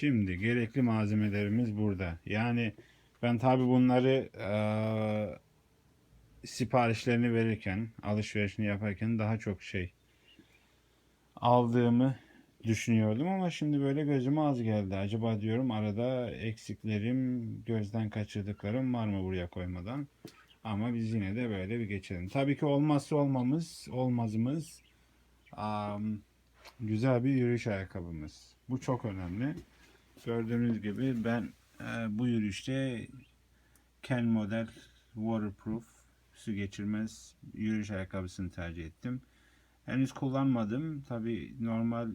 Şimdi gerekli malzemelerimiz burada. Yani ben tabi bunları eee, siparişlerini verirken, alışverişini yaparken daha çok şey aldığımı düşünüyordum ama şimdi böyle gözüme az geldi. Acaba diyorum arada eksiklerim, gözden kaçırdıklarım var mı buraya koymadan? Ama biz yine de böyle bir geçelim. Tabii ki olmazsa olmamız, olmazımız am, güzel bir yürüyüş ayakkabımız. Bu çok önemli. Gördüğünüz gibi ben e, bu yürüyüşte Ken model waterproof su geçirmez yürüyüş ayakkabısını tercih ettim. Henüz kullanmadım. Tabi normal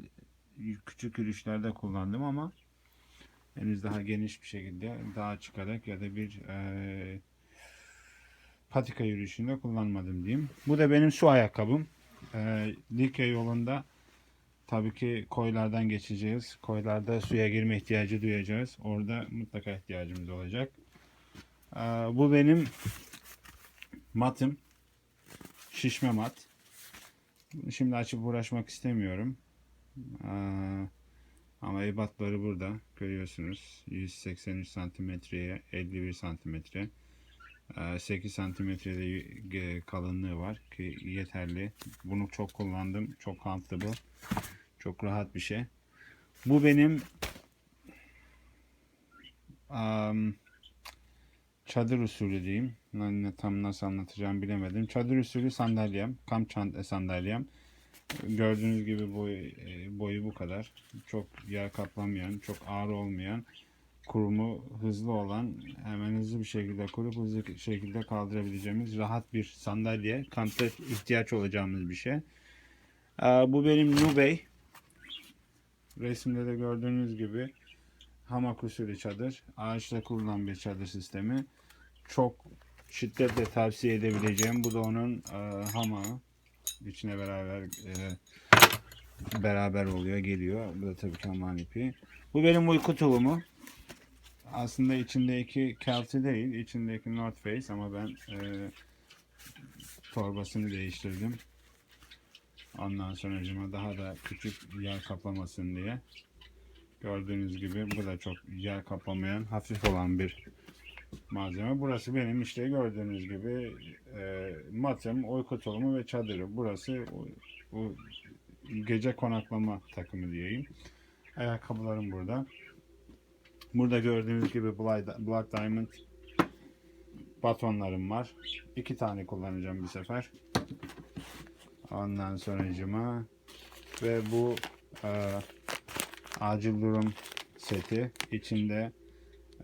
küçük yürüyüşlerde kullandım ama henüz daha geniş bir şekilde daha çıkarak ya da bir e, patika yürüyüşünde kullanmadım diyeyim. Bu da benim su ayakkabım. E, Likya yolunda tabii ki koylardan geçeceğiz. Koylarda suya girme ihtiyacı duyacağız. Orada mutlaka ihtiyacımız olacak. E, bu benim matım. Şişme mat. Şimdi açıp uğraşmak istemiyorum. Aa, ama ebatları burada görüyorsunuz. 183 santimetreye 51 santimetre. Aa, 8 santimetrede y- kalınlığı var ki yeterli. Bunu çok kullandım. Çok comfortable. Çok rahat bir şey. Bu benim am, çadır usulü diyeyim. Ne- Tam nasıl anlatacağım bilemedim. Çadır usulü sandalyem. Kamp çant sandalyem. Gördüğünüz gibi boyu, e, boyu bu kadar. Çok yer kaplamayan, çok ağır olmayan, kurumu hızlı olan, hemen hızlı bir şekilde kurup hızlı bir şekilde kaldırabileceğimiz rahat bir sandalye. Kampta ihtiyaç olacağımız bir şey. Bu benim Nubey. Resimde de gördüğünüz gibi hamak usulü çadır. Ağaçla kurulan bir çadır sistemi. Çok şiddetle tavsiye edebileceğim. Bu da onun e, hamağı. İçine beraber e, beraber oluyor, geliyor. Bu da tabii ki hamağın ipi. Bu benim uyku tulumu. Aslında içindeki kelti değil, içindeki North Face ama ben e, torbasını değiştirdim. Ondan sonra daha da küçük yer kaplamasın diye. Gördüğünüz gibi bu da çok yer kaplamayan, hafif olan bir malzeme. Burası benim işte gördüğünüz gibi e, matım, uyku tulumu ve çadırı. Burası o gece konaklama takımı diyeyim. Ayakkabılarım burada. Burada gördüğünüz gibi Black Diamond batonlarım var. İki tane kullanacağım bir sefer. Ondan sonracıma ve bu e, acil durum seti içinde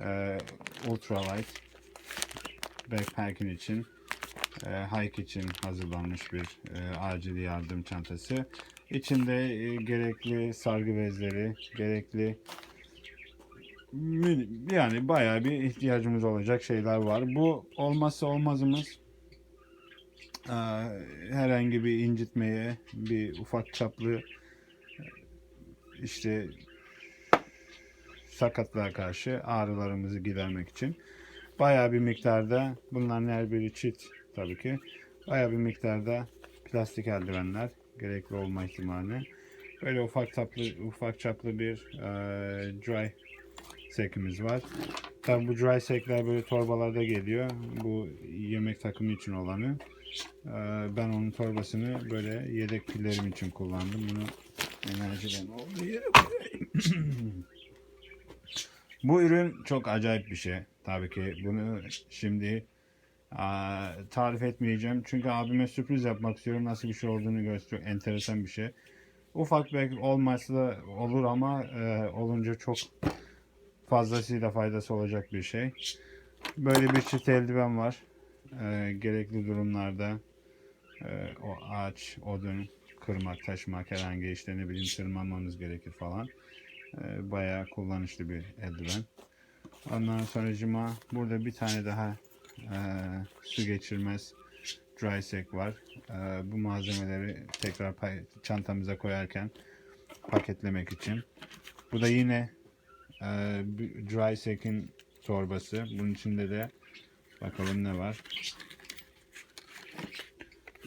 e, ultralight backpacking için e, hike için hazırlanmış bir e, acil yardım çantası. İçinde e, gerekli sargı bezleri, gerekli yani bayağı bir ihtiyacımız olacak şeyler var. Bu olmazsa olmazımız herhangi bir incitmeye, bir ufak çaplı işte sakatlığa karşı ağrılarımızı gidermek için bayağı bir miktarda bunların her biri çift tabii ki bayağı bir miktarda plastik eldivenler gerekli olma ihtimali. Böyle ufak çaplı ufak çaplı bir e, dry sekimiz var. Tabii bu dry sekler böyle torbalarda geliyor. Bu yemek takımı için olanı. E, ben onun torbasını böyle yedek pillerim için kullandım. Bunu enerjiden olduğu yere koyayım. Bu ürün çok acayip bir şey. Tabii ki bunu şimdi tarif etmeyeceğim. Çünkü abime sürpriz yapmak istiyorum. Nasıl bir şey olduğunu gösteriyor. Enteresan bir şey. Ufak belki olmazsa da olur ama e, olunca çok fazlasıyla faydası olacak bir şey. Böyle bir çift eldiven var. E, gerekli durumlarda e, o ağaç, odun kırmak, taşımak herhangi işte ne bileyim tırmanmanız gerekir falan. E, bayağı kullanışlı bir eldiven. Ondan sonracıma burada bir tane daha e, su geçirmez dry sec var. E, bu malzemeleri tekrar çantamıza koyarken paketlemek için. Bu da yine e, dry sec'in torbası. Bunun içinde de bakalım ne var.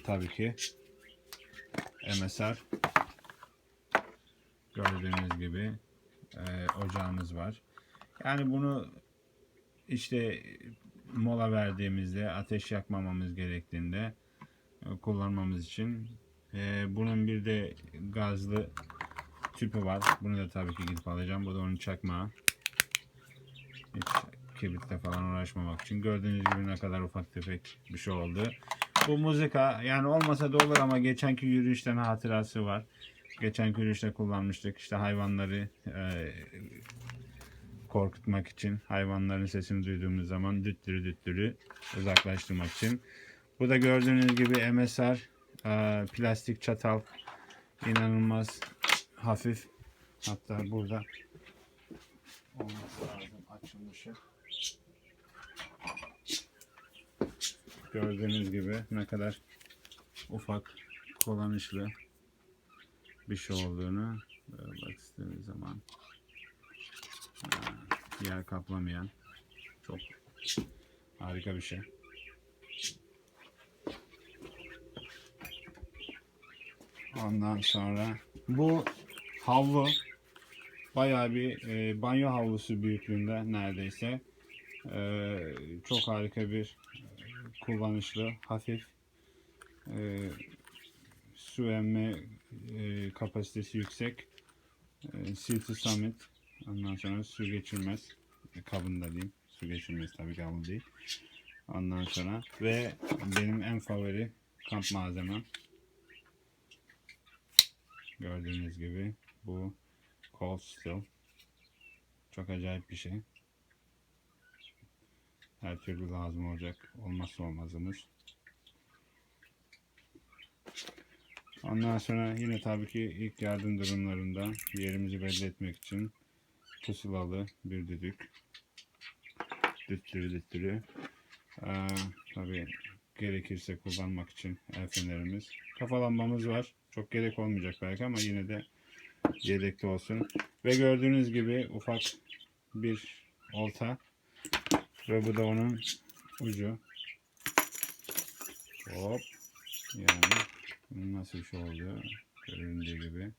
Tabii ki MSR gördüğünüz gibi e, ocağımız var. Yani bunu işte mola verdiğimizde ateş yakmamamız gerektiğinde e, kullanmamız için. E, bunun bir de gazlı tüpü var. Bunu da tabii ki gidip alacağım. Bu da onun çakmağı. Hiç kibritle falan uğraşmamak için. Gördüğünüz gibi ne kadar ufak tefek bir şey oldu. Bu muzika yani olmasa da olur ama geçenki yürüyüşten hatırası var. Geçenki yürüyüşte kullanmıştık. İşte hayvanları e, korkutmak için. Hayvanların sesini duyduğumuz zaman düttürü düttürü uzaklaştırmak için. Bu da gördüğünüz gibi MSR e, plastik çatal. İnanılmaz hafif. Hatta burada olması lazım açılmışı. Gördüğünüz gibi ne kadar ufak, kullanışlı bir şey olduğunu böyle bak istediğiniz zaman ha, yer kaplamayan çok harika bir şey. Ondan sonra bu havlu bayağı bir e, banyo havlusu büyüklüğünde neredeyse. E, çok harika bir e, kullanışlı, hafif e, su emme e, kapasitesi yüksek. E, Silti Summit. Ondan sonra su geçirmez. E, kabında diyeyim. Su geçirmez tabii havlu değil. Ondan sonra ve benim en favori kamp malzemem. Gördüğünüz gibi bu Cold Steel. Çok acayip bir şey. Her türlü lazım olacak. Olmazsa olmazımız. Ondan sonra yine tabii ki ilk yardım durumlarında yerimizi belli etmek için pusulalı bir düdük. Düttürü düttürü. Ee, tabii gerekirse kullanmak için el fenerimiz. Kafa lambamız var. Çok gerek olmayacak belki ama yine de yedekte olsun. Ve gördüğünüz gibi ufak bir olta. Ve bu da onun ucu. Hop. Yani bunun nasıl bir şey oluyor? Göründüğü gibi.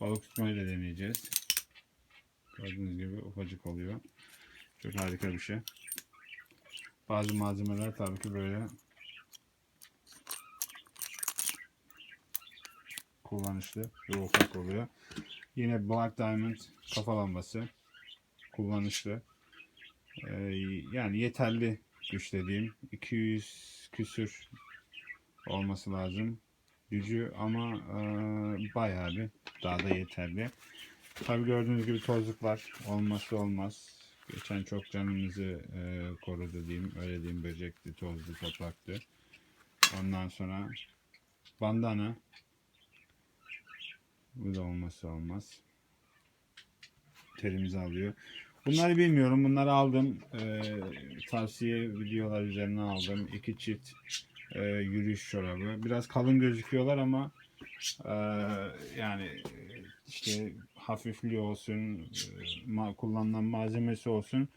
Balık tutmayı da deneyeceğiz. Gördüğünüz gibi ufacık oluyor. Çok harika bir şey. Bazı malzemeler tabii ki böyle kullanışlı ve ufak oluyor. Yine Black Diamond kafa lambası kullanışlı. Ee, yani yeterli güç dediğim 200 küsür olması lazım gücü ama e, bayağı bir daha da yeterli. Tabi gördüğünüz gibi tozluklar olmazsa olmaz. Geçen çok canımızı e, korudu diyeyim. Öyle diyeyim böcekti, tozlu, topraktı. Ondan sonra bandana. Bu da olmazsa olmaz. Terimizi alıyor. Bunları bilmiyorum. Bunları aldım. E, tavsiye videolar üzerine aldım. İki çift e, yürüyüş çorabı. Biraz kalın gözüküyorlar ama e, yani işte hafifliği olsun, e, ma- kullanılan malzemesi olsun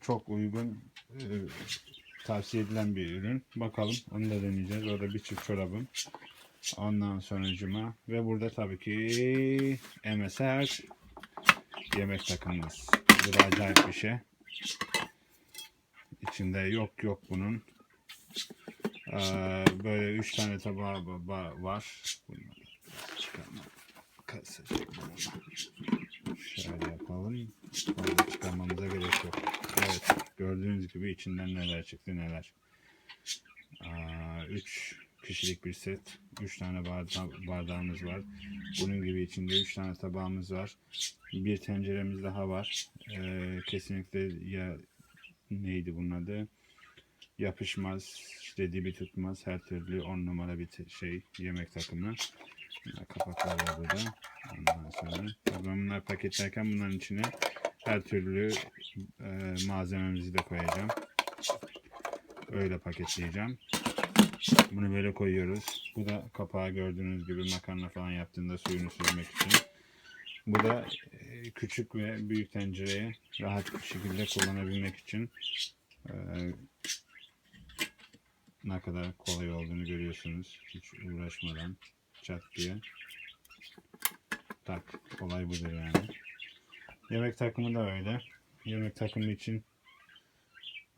çok uygun e, tavsiye edilen bir ürün. Bakalım onu da deneyeceğiz. Orada bir çift çorabım. Ondan sonucuma ve burada tabii ki MSR yemek takımımız. Bu da acayip bir şey. İçinde yok yok bunun. Ee, böyle üç tane tabağı ba- ba- var. Bunları çıkarmak bunu. Şöyle yapalım. Fazla çıkarmamıza gerek yok. Evet. Gördüğünüz gibi içinden neler çıktı neler. Aa, üç kişilik bir set. Üç tane barda- bardağımız var. Bunun gibi içinde üç tane tabağımız var. Bir tenceremiz daha var. Ee, kesinlikle ya neydi bunun adı? Yapışmaz, işte dibi tutmaz. Her türlü on numara bir şey yemek takımı. Bunlar kapaklar var burada. Ondan sonra ben bunları paketlerken bunların içine her türlü e, malzememizi de koyacağım. Öyle paketleyeceğim. Bunu böyle koyuyoruz. Bu da kapağı gördüğünüz gibi makarna falan yaptığında suyunu süzmek için. Bu da e, küçük ve büyük tencereye rahat bir şekilde kullanabilmek için e, ne kadar kolay olduğunu görüyorsunuz. Hiç uğraşmadan çat diye tak olay budur yani. Yemek takımı da öyle. Yemek takımı için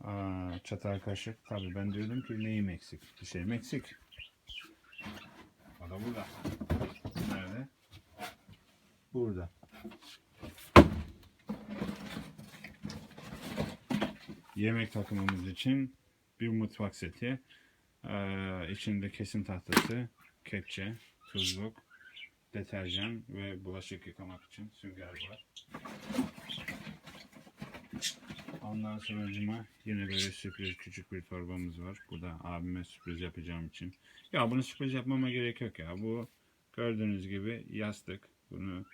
aa, çatal kaşık. Tabii ben diyordum ki neyim eksik? Bir şeyim eksik. O da burada. Nerede? Burada. Yemek takımımız için bir mutfak seti. Ee, içinde kesim tahtası, kepçe, tuzluk, deterjan ve bulaşık yıkamak için sünger var. Ondan sonra yine böyle sürpriz küçük bir torbamız var. Bu da abime sürpriz yapacağım için. Ya bunu sürpriz yapmama gerek yok ya. Bu gördüğünüz gibi yastık. Bunu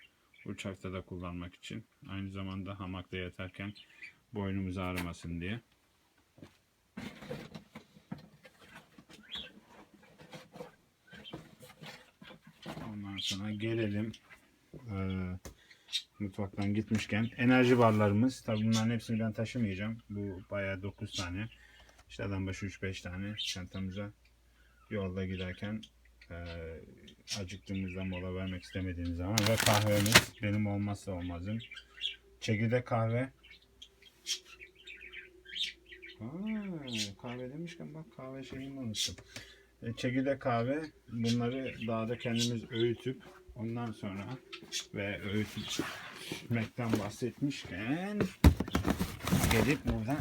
uçakta da kullanmak için. Aynı zamanda hamakta yatarken boynumuz ağrımasın diye. Ondan sonra gelelim eee, mutfaktan gitmişken enerji barlarımız. Tabii bunların hepsini ben taşımayacağım. Bu bayağı 9 tane. İşte adam başı 3-5 tane çantamıza yolda giderken eee acıktığımızda mola vermek istemediğimiz zaman ve kahvemiz benim olmazsa olmazım. Çekirdek kahve. Aa, kahve demişken bak kahve şeyini unuttum. E, Çekirdek kahve bunları dağda kendimiz öğütüp ondan sonra ve öğütmekten bahsetmişken gelip burada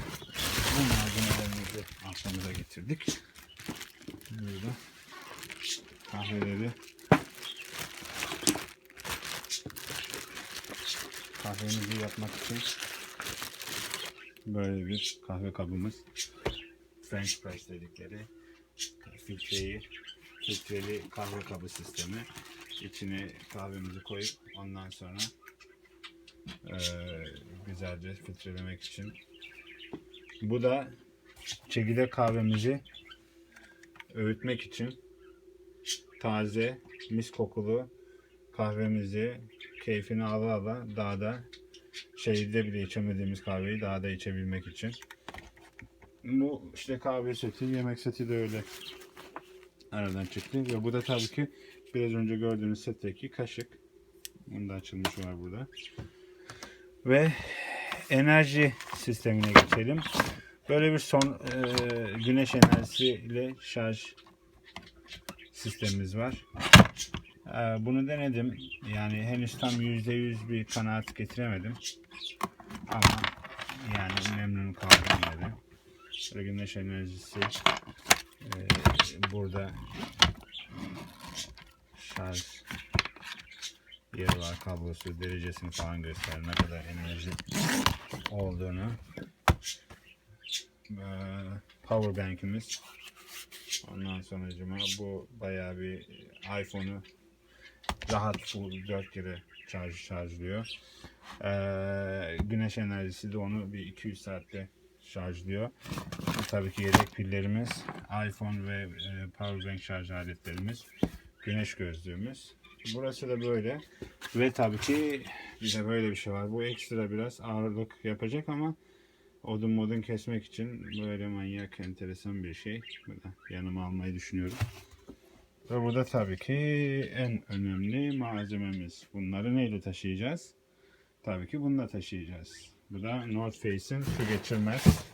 bu malzemelerimizi arkamıza getirdik. Burada kahveleri kahvemizi yapmak için böyle bir kahve kabımız French press dedikleri filtreyi filtreli kahve kabı sistemi içine kahvemizi koyup ondan sonra eee, güzelce filtrelemek için bu da çekirdek kahvemizi öğütmek için taze mis kokulu kahvemizi keyfini ala ala dağda şehirde bile içemediğimiz kahveyi dağda içebilmek için bu işte kahve seti, yemek seti de öyle aradan çıktı. Ve bu da tabii ki biraz önce gördüğünüz setteki kaşık. Bunun da açılmış var burada. Ve enerji sistemine geçelim. Böyle bir son e, güneş enerjisiyle şarj sistemimiz var. E, bunu denedim. Yani henüz tam %100 bir kanaat getiremedim. Ama yani memnun kaldım yine de. Böyle güneş enerjisi e, burada şarj yeri var kablosu derecesini falan gösterir ne kadar enerji olduğunu. Ee, power bank'imiz. Ondan sonra bu bayağı bir iPhone'u rahat full 4 kere şarj şarjlıyor. Ee, güneş enerjisi de onu bir 200 saatte şarjlıyor. Tabii ki yedek pillerimiz, iPhone ve e, powerbank şarj aletlerimiz, güneş gözlüğümüz. Burası da böyle. Ve tabii ki bir de böyle bir şey var. Bu ekstra biraz ağırlık yapacak ama odun modun kesmek için böyle manyak enteresan bir şey. Böyle yanıma almayı düşünüyorum. Ve burada tabii ki en önemli malzememiz. Bunları neyle taşıyacağız? Tabii ki bununla taşıyacağız. Bu da North Face'in su geçirmez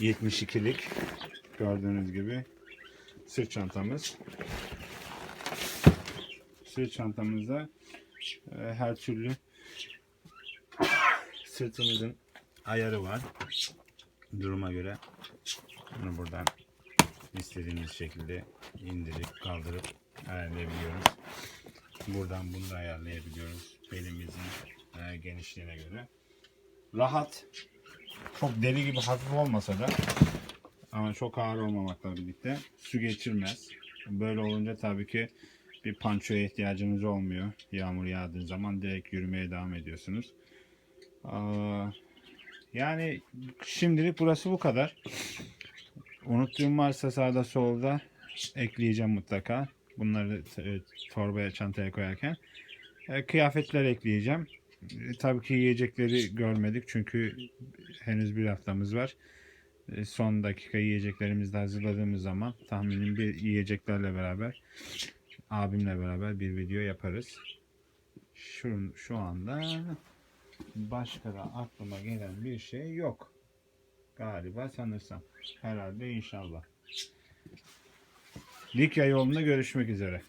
72'lik gördüğünüz gibi sırt çantamız. Sırt çantamızda e, her türlü sırtımızın ayarı var. Duruma göre bunu buradan istediğimiz şekilde indirip kaldırıp ayarlayabiliyoruz. Buradan bunu da ayarlayabiliyoruz. Belimizin e, genişliğine göre. Rahat çok deli gibi hafif olmasa da ama çok ağır olmamakla birlikte su geçirmez. Böyle olunca tabii ki bir pançoya ihtiyacınız olmuyor. Yağmur yağdığı zaman direkt yürümeye devam ediyorsunuz. Yani şimdilik burası bu kadar. Unuttuğum varsa sağda solda ekleyeceğim mutlaka. Bunları e, torbaya çantaya koyarken. E, kıyafetler ekleyeceğim. E, tabii ki yiyecekleri görmedik çünkü henüz bir haftamız var. Son dakika yiyeceklerimizi de hazırladığımız zaman tahminim bir yiyeceklerle beraber abimle beraber bir video yaparız. Şu, şu anda Başka da aklıma gelen bir şey yok. Galiba sanırsam. Herhalde inşallah. Likya yolunda görüşmek üzere.